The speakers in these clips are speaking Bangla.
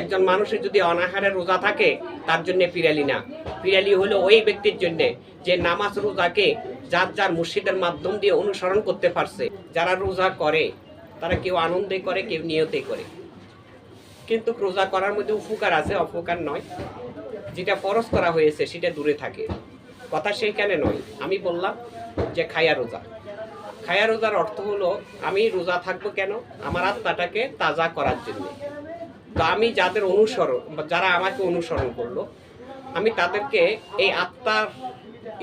একজন মানুষের যদি অনাহারে রোজা থাকে, তার জন্য পিরালি না। পিরালি হলো ওই ব্যক্তির জন্য যে নামাজ রোজাকে যার যার মুর্শিদের মাধ্যম দিয়ে অনুসরণ করতে পারছে। যারা রোজা করে, তারা কেউ আনন্দে করে, কেউ নিয়তে করে। কিন্তু রোজা করার মধ্যে উপকার আছে, অপকার নয়। যেটা ফরজ করা হয়েছে, সেটা দূরে থাকে। কথা সেইখানে নয়। আমি বললাম যে খায়া রোজা। খায়া রোজার অর্থ হলো, আমি রোজা থাকব কেন? আমার আত্মাটাকে তাজা করার জন্য। তো আমি যাদের অনুসরণ যারা আমাকে অনুসরণ করল, আমি তাদেরকে এই আত্মার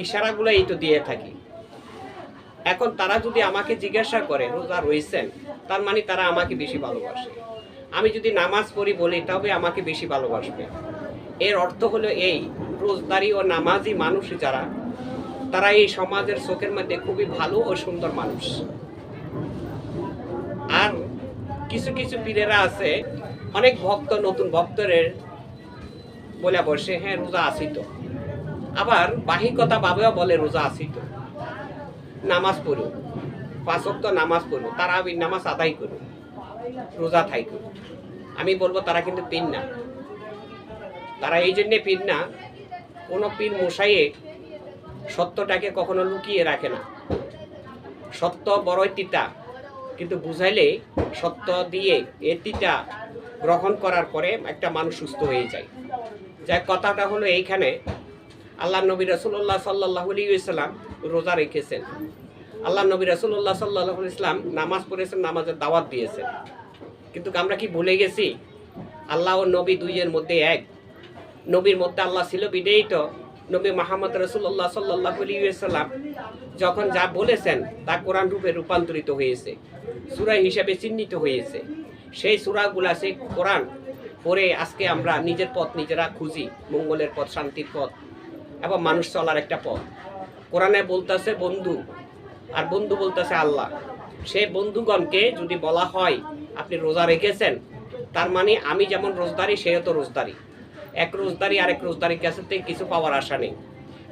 ইশারাগুলো এই তো দিয়ে থাকি। এখন তারা যদি আমাকে জিজ্ঞাসা করে, রোজা রয়েছেন? তার মানে তারা আমাকে বেশি ভালোবাসে। আমি যদি নামাজ পড়ি বলি, তবে আমাকে বেশি ভালোবাসবে। এর অর্থ হলো এই, রোজদারি ও নামাজি মানুষ যারা, তারা এই সমাজের চোখের মধ্যে খুবই ভালো ও সুন্দর মানুষ। আর কিছু কিছু পীরেরা আছে অনেক ভক্ত, নতুন ভক্তরের বলে বসে হ্যাঁ রোজা আসি তো। আবার বাহিকতা বাবেও বলে, রোজা আসি তো। নামাজ পড়ো পাঁচ ওয়াক্ত নামাজ পড়ো তারা আমি নামাজ আদায় করো রোজা থাইকো আমি বলব, তারা কিন্তু পিন না। তারা এই জন্যে পীর না, কোনো পীর মশাইয়ে সত্যটাকে কখনো লুকিয়ে রাখে না। সত্য বড়ই তিতা। কিন্তু বুঝাইলে সত্য দিয়ে এটিটা গ্রহণ করার পরে একটা মানুষ সুস্থ হয়ে যায়। যাই কথাটা হলো এইখানে, আল্লাহ নবী রসুল্লাহ সাল্লাহ ইসলাম রোজা রেখেছেন। আল্লাহ নবী রসুল্লাহ সাল্লাহ ইসলাম নামাজ পড়েছেন, নামাজের দাওয়াত দিয়েছেন। কিন্তু আমরা কি ভুলে গেছি? আল্লাহ ও নবী দুইয়ের মধ্যে এক। নবীর মধ্যে আল্লাহ ছিল বিদেয়ী তো নবী মাহমদ রসুল্লাহ সাল্লাহ সাল্লাম যখন যা বলেছেন তা কোরআন রূপে রূপান্তরিত হয়েছে। সুরা হিসাবে চিহ্নিত হয়েছে। সেই সুরাগুলা সেই কোরআন পড়ে আজকে আমরা নিজের পথ নিজেরা খুঁজি, মঙ্গলের পথ, শান্তির পথ এবং মানুষ চলার একটা পথ। কোরআনে বলতেছে বন্ধু, আর বন্ধু বলতেছে আল্লাহ। সে বন্ধুগণকে যদি বলা হয়, আপনি রোজা রেখেছেন? তার মানে আমি যেমন রোজদারি, সেও তো রোজদারি। এক রোজদারি আরেক রোজদারির কাছে থেকে কিছু পাওয়ার আশা নেই।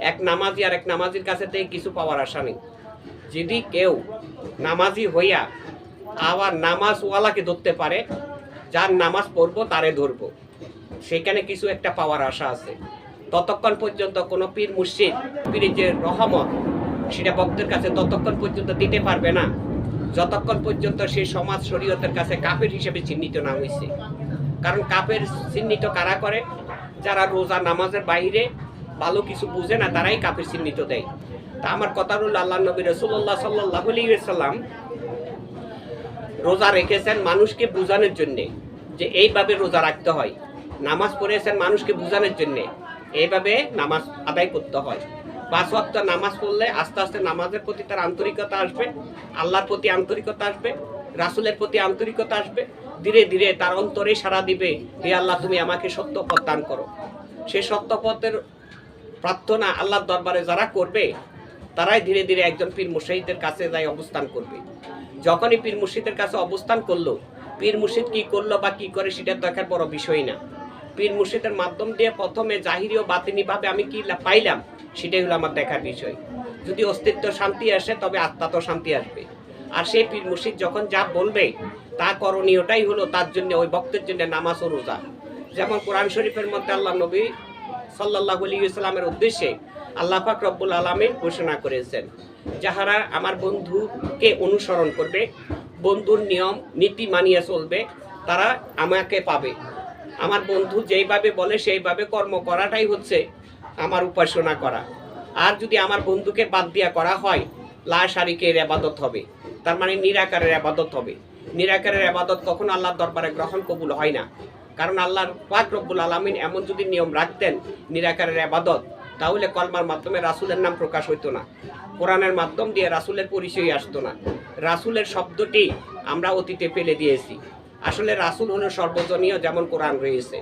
এক নামাজি আর এক নামাজির কাছে থেকে কিছু পাওয়ার আশা নেই। যদি কেউ নামাজি হইয়া আবার নামাজওয়ালাকে ধরতে পারে, যার নামাজ পড়ব তারে ধরবো। সেখানে কিছু একটা পাওয়ার আশা আছে। ততক্ষণ পর্যন্ত কোনো পীর মুর্শিদ, পীরের যে রহমত, সেটা ভক্তের কাছে ততক্ষণ পর্যন্ত দিতে পারবে না। যতক্ষণ পর্যন্ত সেই সমাজ শরীয়তের কাছে কাপের হিসেবে চিহ্নিত না হয়েছে কারণ কাপের চিহ্নিত কারা করে? যারা রোজা নামাজের বাইরে ভালো কিছু বুঝে না, তারাই কাপের চিহ্নিত দেয়। তা আমার কথা হল আল্লাহ নবী রসুল্লাহ সাল্লাহ সাল্লাম রোজা রেখেছেন মানুষকে বোঝানোর জন্যে যে এইভাবে রোজা রাখতে হয়। নামাজ পড়েছেন মানুষকে বোঝানোর জন্যে এইভাবে নামাজ আদায় করতে হয়। পাঁচ ওয়াক্ত নামাজ পড়লে আস্তে আস্তে নামাজের প্রতি তার আন্তরিকতা আসবে, আল্লাহর প্রতি আন্তরিকতা আসবে, রাসুলের প্রতি আন্তরিকতা আসবে, ধীরে ধীরে তার অন্তরে সারা দিবে হে আল্লাহ, তুমি আমাকে সত্য পথ দান করো। সেই সত্য পথের প্রার্থনা আল্লাহর দরবারে যারা করবে, তারাই ধীরে ধীরে একজন পীর মুর্শিদের কাছে যাই অবস্থান করবে। যখনই পীর মুর্শিদের কাছে অবস্থান করল, পীর মুর্শিদ কি করল বা কি করে সেটা দেখার বড় বিষয় না। পীর মুর্শিদের মাধ্যম দিয়ে প্রথমে জাহিরি ও বাতিনিভাবে আমি কি পাইলাম, সেটাই হলো আমার দেখার বিষয়। যদি অস্তিত্ব শান্তি আসে, তবে আত্মা তো শান্তি আসবে। আর সেই পীর মুর্শিদ যখন যা বলবে, তা করণীয়টাই হলো তার জন্য, ওই ভক্তের জন্য নামাজ ও রোজা। যেমন কোরআন শরীফের মধ্যে আল্লাহ নবী সাল্লাহ আলী ইসলামের উদ্দেশ্যে আল্লাহ পাক রব্বুল আলমিন ঘোষণা করেছেন, যাহারা আমার বন্ধুকে অনুসরণ করবে, বন্ধুর নিয়ম, নীতি মানিয়ে চলবে, তারা আমাকে পাবে। আমার বন্ধু যেইভাবে বলে, সেইভাবে কর্ম করাটাই হচ্ছে আমার উপাসনা করা। আর যদি আমার বন্ধুকে বাদ দিয়া করা হয় লা শারিকের আবাদত হবে। তার মানে নিরাকারের আবাদত হবে। নিরাকারের আবাদত কখনো আল্লাহর দরবারে গ্রহণ কবুল হয় না। কারণ আল্লাহর পাক রব্বুল আলমিন এমন যদি নিয়ম রাখতেন, নিরাকারের আবাদত তাহলে কলমার মাধ্যমে রাসুলের নাম প্রকাশ হইতো না। কোরআনের মাধ্যম দিয়ে রাসুলের পরিচয় আসতো না। রাসুলের শব্দটি আমরা অতীতে ফেলে দিয়েছি। আসলে রাসুল হলো সর্বজনীয় যেমন কোরআন রয়েছে।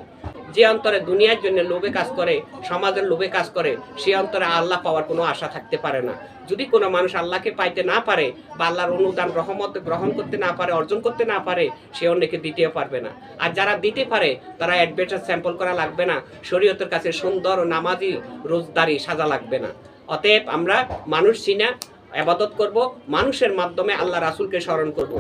যে অন্তরে দুনিয়ার জন্য লোভে কাজ করে, সমাজের লোভে কাজ করে, সে অন্তরে আল্লাহ পাওয়ার কোনো আশা থাকতে পারে না। যদি কোনো মানুষ আল্লাহকে পাইতে না পারে বা আল্লাহর অনুদান, রহমত গ্রহণ করতে না পারে, অর্জন করতে না পারে, সে অন্যকে দিতেও পারবে না। আর যারা দিতে পারে, তারা অ্যাডভেটার স্যাম্পল করা লাগবে না। শরীয়তের কাছে সুন্দর ও নামাজি, রোজদারি সাজা লাগবে না। অতএব আমরা মানুষ চিনা আবাদত করব, মানুষের মাধ্যমে আল্লাহ রাসুলকে স্মরণ করব।